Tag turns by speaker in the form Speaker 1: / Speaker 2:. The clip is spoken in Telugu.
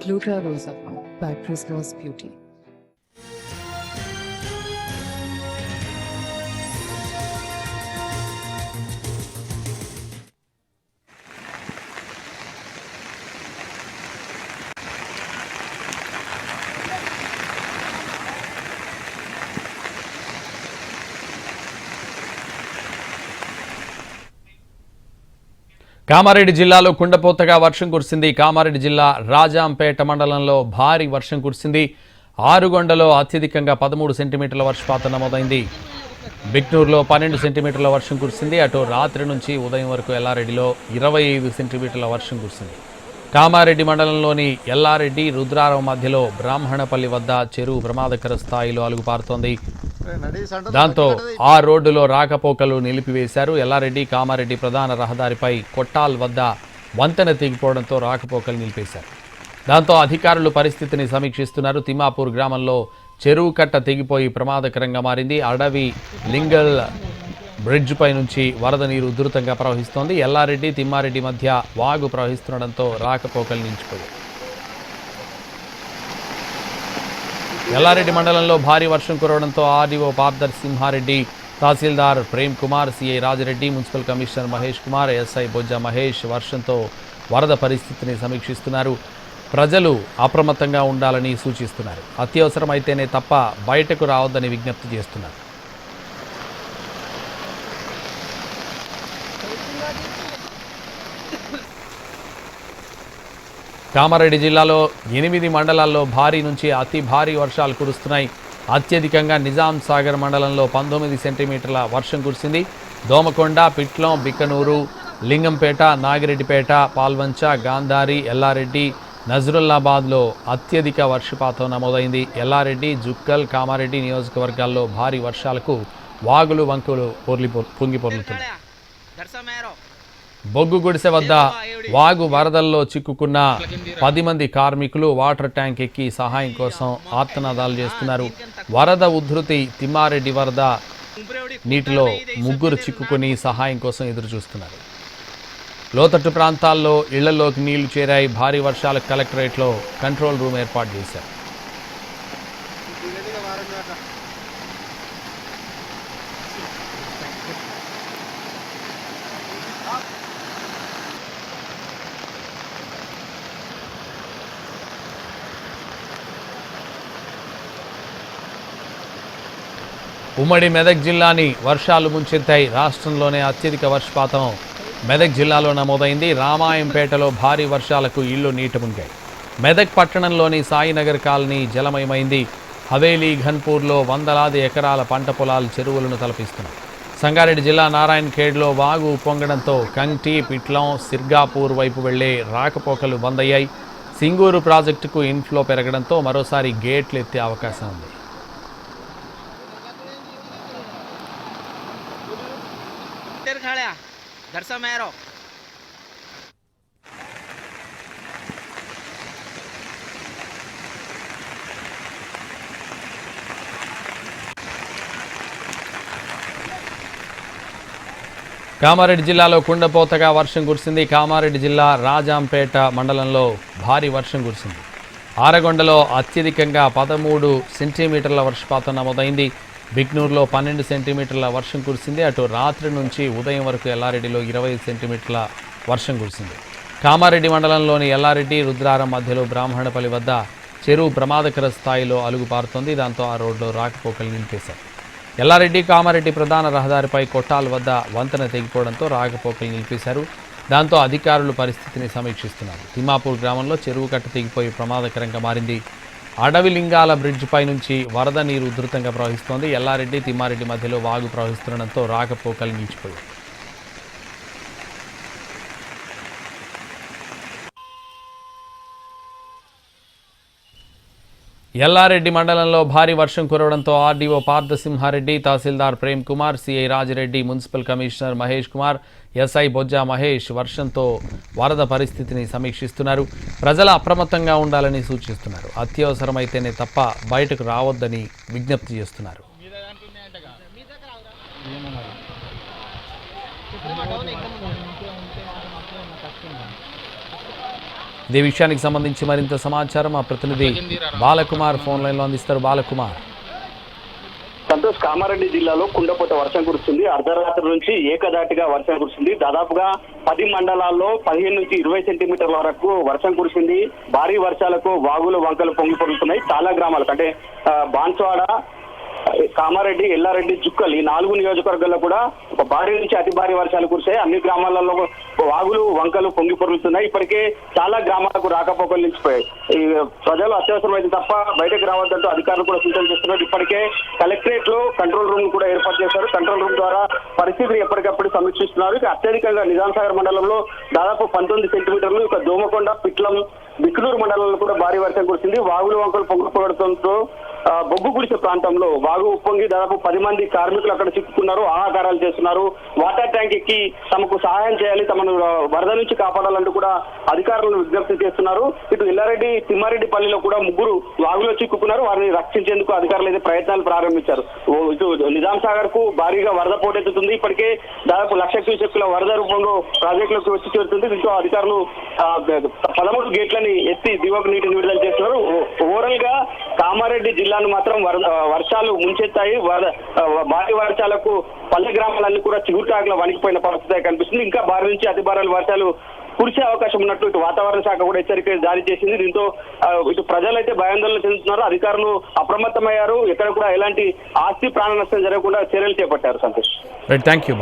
Speaker 1: Gluta Rosa by Prisma's Beauty.
Speaker 2: Kamareddy జిల్లాలో కుండపోతగా వర్షం కురిసింది. కామారెడ్డి జిల్లా రాజాంపేట మండలంలో భారీ వర్షం కురిసింది. ఆరుగొండలో అత్యధికంగా పదమూడు సెంటీమీటర్ల వర్షపాతం నమోదైంది. బిక్నూరులో పన్నెండు సెంటీమీటర్ల వర్షం కురిసింది. అటు రాత్రి నుంచి ఉదయం వరకు ఎల్లారెడ్డిలో ఇరవై ఐదు సెంటీమీటర్ల వర్షం కురిసింది. కామారెడ్డి మండలంలోని ఎల్లారెడ్డి రుద్రారం మధ్యలో బ్రాహ్మణపల్లి వద్ద చెరువు ప్రమాదకర స్థాయిలో అలుగుపారుతోంది. దాంతో ఆ రోడ్డులో రాకపోకలు నిలిపివేశారు. ఎల్లారెడ్డి కామారెడ్డి ప్రధాన రహదారిపై కొట్టాల్ వద్ద వంతెన తెగిపోవడంతో రాకపోకలు నిలిపేశారు. దాంతో అధికారులు పరిస్థితిని సమీక్షిస్తున్నారు. తిమ్మాపూర్ గ్రామంలో చెరువు కట్ట తెగిపోయి ప్రమాదకరంగా మారింది. అడవి లింగల్ బ్రిడ్జ్ పై నుంచి వరద నీరు ఉధృతంగా ప్రవహిస్తోంది. ఎల్లారెడ్డి తిమ్మారెడ్డి మధ్య వాగు ప్రవహిస్తుండడంతో రాకపోకలు నిలిచిపోయాయి. ఎల్లారెడ్డి మండలంలో భారీ వర్షం కురవడంతో RDO పాప్దర్ Simhareddy tahsildar Prem Kumar CI Rajareddy municipal commissioner Mahesh Kumar SI Bojja Mahesh వర్షంతో వరద పరిస్థితిని సమీక్షిస్తున్నారు. ప్రజలు అప్రమత్తంగా ఉండాలని సూచిస్తున్నారు. అత్యవసరమైతేనే తప్ప బయటకు రావద్దని విజ్ఞప్తి చేస్తున్నారు. కామారెడ్డి జిల్లాలో ఎనిమిది మండలాల్లో భారీ నుంచి అతి భారీ వర్షాలు కురుస్తున్నాయి. అత్యధికంగా నిజాం సాగర్ మండలంలో పంతొమ్మిది సెంటీమీటర్ల వర్షం కురిసింది. దోమకొండ పిట్లం బిక్కనూరు లింగంపేట నాగిరెడ్డిపేట పాల్వంచ గాంధారి ఎల్లారెడ్డి నజరుల్లాబాద్లో అత్యధిక వర్షపాతం నమోదైంది. ఎల్లారెడ్డి జుక్కల్ కామారెడ్డి నియోజకవర్గాల్లో భారీ వర్షాలకు వాగులు వంకులు పొర్లి పొంగి పొర్లుతున్నాయి. బొగ్గు గుడిసె వద్ద వాగు వరదల్లో చిక్కుకున్న పది మంది కార్మికులు వాటర్ ట్యాంక్ ఎక్కి సహాయం కోసం ఆర్తనాదాలు చేస్తున్నారు. వరద ఉధృతి తిమ్మారెడ్డి వరద నీటిలో ముగ్గురు చిక్కుకొని సహాయం కోసం ఎదురు చూస్తున్నారు లోతట్టు ప్రాంతాల్లో ఇళ్ళలోకి నీళ్ళు చేరాయి. భారీ వర్షాలకు కలెక్టరేట్లో కంట్రోల్ రూమ్ ఏర్పాటు చేశారు. ఉమ్మడి మెదక్ జిల్లాని వర్షాలు ముంచెత్తాయి. రాష్ట్రంలోనే అత్యధిక వర్షపాతం. మెదక్ జిల్లాలో నమోదైంది. రామాయంపేటలో భారీ వర్షాలకు ఇళ్ళు నీటమునిగాయి మెదక్ పట్టణంలోని సాయినగర్ కాలనీ జలమయమైంది. హవేలీ ఘన్పూర్లో వందలాది ఎకరాల పంట పొలాలు చెరువులను తలపిస్తున్నాయి. సంగారెడ్డి జిల్లా నారాయణ్ ఖేడ్లో వాగు పొంగడంతో కంటి పిట్లం సిర్గాపూర్ వైపు వెళ్ళే రాకపోకలు బందయ్యాయి. సింగూరు ప్రాజెక్టుకు ఇన్ఫ్లో పెరగడంతో మరోసారి గేట్లు ఎత్తే అవకాశం ఉంది.
Speaker 3: Darsamero.
Speaker 2: కామారెడ్డి జిల్లాలో కుండపోతగా వర్షం కురిసింది కామారెడ్డి జిల్లా రాజాంపేట మండలంలో భారీ వర్షం కురిసింది ఆరగొండలో అత్యధికంగా పదమూడు సెంటీమీటర్ల వర్షపాతం నమోదైంది బిగ్నూరులో పన్నెండు సెంటీమీటర్ల వర్షం కురిసింది. అటు రాత్రి నుంచి ఉదయం వరకు ఎల్లారెడ్డిలో ఇరవై సెంటీమీటర్ల వర్షం కురిసింది. కామారెడ్డి మండలంలోని ఎల్లారెడ్డి రుద్రారం మధ్యలో బ్రాహ్మణపల్లి వద్ద చెరువు ప్రమాదకర స్థాయిలో అలుగుపారుతోంది దాంతో ఆ రోడ్లో రాకపోకలు నిలిపేశారు. ఎల్లారెడ్డి కామారెడ్డి ప్రధాన రహదారిపై కొట్టాల వద్ద వంతెన తెగిపోవడంతో రాకపోకలు నిలిపేశారు. దాంతో అధికారులు పరిస్థితిని సమీక్షిస్తున్నారు. తిమ్మాపూర్ గ్రామంలో చెరువు కట్ట తెగిపోయి ప్రమాదకరంగా మారింది. అడవి లింగాల బ్రిడ్జ్ పై నుంచి వరద నీరు ఉధృతంగా ప్రవహిస్తోంది. ఎల్లారెడ్డి తిమ్మారెడ్డి మధ్యలో వాగు ప్రవహిస్తుండటంతో రాకపోకలు నిలిచిపోయాయి. ఎల్లారెడ్డి మండలంలో భారీ వర్షం కురవడంతో RDO Parthasimhareddy tahsildar Prem Kumar CI Rajireddy municipal commissioner Mahesh Kumar SI Bojja Mahesh వర్షంతో వరద పరిస్థితిని సమీక్షిస్తున్నారు. ప్రజలు అప్రమత్తంగా ఉండాలని సూచిస్తున్నారు. అత్యవసరమైతేనే తప్ప బయటకు రావద్దని విజ్ఞప్తి చేస్తున్నారు. ఇదే విషయానికి సంబంధించి మరింత సమాచారం మా ప్రతినిధి బాలకుమార్ ఫోన్ లైన్లో అందిస్తారు. బాలకుమార్.
Speaker 4: సంతోష్ కామారెడ్డి జిల్లాలో కుండపోత వర్షం కురుస్తుంది. అర్ధరాత్రి నుంచి ఏకదాటిగా వర్షం కురిసింది దాదాపుగా పది మండలాల్లో పదిహేను నుంచి ఇరవై సెంటీమీటర్ల వరకు వర్షం కురిసింది. భారీ వర్షాలకు వాగులు వంకలు పొంగి పొంగుతున్నాయి. చాలా గ్రామాలకు అంటే ఆ, బాన్స్వాడ కామారెడ్డి ఎల్లారెడ్డి జుక్కల్ ఈ నాలుగు నియోజకవర్గాల్లో కూడా ఒక భారీ నుంచి అతి భారీ వర్షాలు కురిశాయి. అన్ని గ్రామాలలో వాగులు వంకలు పొంగి పొరుగుతున్నాయి ఇప్పటికే చాలా గ్రామాలకు రాకపోకలు నిలిచిపోయాయి. ఈ ప్రజలు అత్యవసరమైతే తప్ప బయటకు రావద్దంటూ అధికారులు కూడా సూచన చేస్తున్నారు. ఇప్పటికే కలెక్టరేట్లో కంట్రోల్ రూమ్ కూడా ఏర్పాటు చేశారు. కంట్రోల్ రూమ్ ద్వారా పరిస్థితిని ఎప్పటికప్పుడు సమీక్షిస్తున్నారు. ఇక అత్యధికంగా నిజాం సాగర్ మండలంలో దాదాపు పంతొమ్మిది సెంటీమీటర్లు. ఇక దోమకొండ పిట్లం బిక్నూరు మండలంలో కూడా భారీ వర్షం కురిసింది. వాగులు వంకలు పొంగిపోవడంతో ఆ, బొగ్గు గుడిసె ప్రాంతంలో వాగు ఉప్పొంగి దాదాపు పది మంది కార్మికులు అక్కడ చిక్కుకున్నారు ఆహాకారాలు చేస్తున్నారు. వాటర్ ట్యాంక్ ఎక్కి తమకు సహాయం చేయాలి తమను వరద నుంచి కాపాడాలంటూ కూడా అధికారులను విజ్ఞప్తి చేస్తున్నారు. ఇటు ఇల్లారెడ్డి తిమ్మారెడ్డి పల్లిలో కూడా ముగ్గురు వాగులో చిక్కుకున్నారు. వారిని రక్షించేందుకు అధికారులు అయితే ప్రయత్నాలు ప్రారంభించారు. ఇటు నిజాం సాగర్కు భారీగా వరద పోటెత్తుతుంది. ఇప్పటికే దాదాపు లక్ష క్యూసెక్కుల వరద రూపంలో ప్రాజెక్టులకు వచ్చి చేరుతుంది. దీంతో అధికారులు పదమూడు గేట్లని ఎత్తి దివకు నీటిని విడుదల చేస్తున్నారు. ఓవరల్ ఓవరాల్గా కామారెడ్డి జిల్లాను మాత్రం వర్షాలు ముంచెత్తాయి. భారీ వర్షాలకు పల్లె గ్రామాలన్నీ కూడా చిగురుటాకుల వణికిపోయిన పరిస్థితి కనిపిస్తుంది. ఇంకా భారీ నుంచి అతి భారీ వర్షాలు కురిసే అవకాశం ఉన్నట్టు ఇటు వాతావరణ శాఖ కూడా హెచ్చరిక జారీ చేసింది. దీంతో ఇటు ప్రజలైతే భయాందోళన చెందుతున్నారు. అధికారులు అప్రమత్తమయ్యారు. ఎక్కడ కూడా ఎలాంటి ఆస్తి ప్రాణ నష్టం జరగకుండా చర్యలు చేపట్టారు సంతోష్.
Speaker 2: Thank you